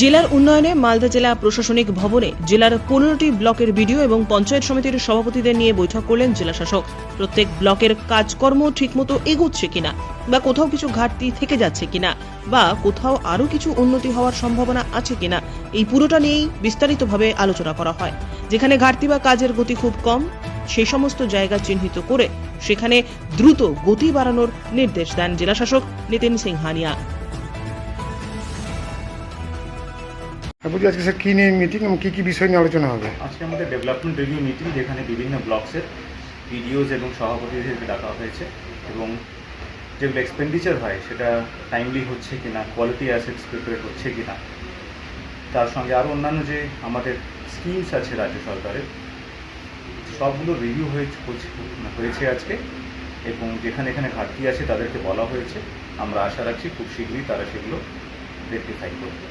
জেলার উন্নয়নে মালদা জেলা প্রশাসনিক ভবনে জেলার পনেরোটি ব্লকের বিডিও এবং পঞ্চায়েত সমিতির সভাপতিদের নিয়ে বৈঠক করলেন জেলা শাসক। প্রত্যেক ব্লকের কাজকর্ম ঠিকমতো এগোচ্ছে কিনা বা কোথাও কিছু ঘাটতি থেকে যাচ্ছে কিনা বা কোথাও আরও কিছু উন্নতি হওয়ার সম্ভাবনা আছে কিনা, এই পুরোটা নিয়েই বিস্তারিতভাবে আলোচনা করা হয়। যেখানে ঘাটতি বা কাজের গতি খুব কম সেই সমস্ত জায়গা চিহ্নিত করে সেখানে দ্রুত গতি বাড়ানোর নির্দেশ দেন জেলাশাসক নিতিন সিংহানিয়া। বলছি আজকে স্যার কী নিয়ে মিটিং এবং কী কী বিষয় নিয়ে আলোচনা হবে? আজকে আমাদের ডেভেলপমেন্ট রিভিউ মিটিং যেখানে বিভিন্ন ব্লকসের পিডিওস এবং সভাপতিদেরকে ডাকা হয়েছে এবং যেগুলো এক্সপেন্ডিচার হয়, সেটা টাইমলি হচ্ছে কিনা কোয়ালিটি অ্যাসেটস প্রিপেয়ার হচ্ছে কিনা। তার সঙ্গে আরও অন্যান্য যে আমাদের স্কিমস আছে রাজ্য সরকারের, সবগুলো রিভিউ হয়েছে হয়েছে আজকে এবং যেখানে এখানে ঘাটতি আছে তাদেরকে বলা হয়েছে। আমরা আশা রাখছি খুব শীঘ্রই তারা সেগুলো রেকটিফাই করবে।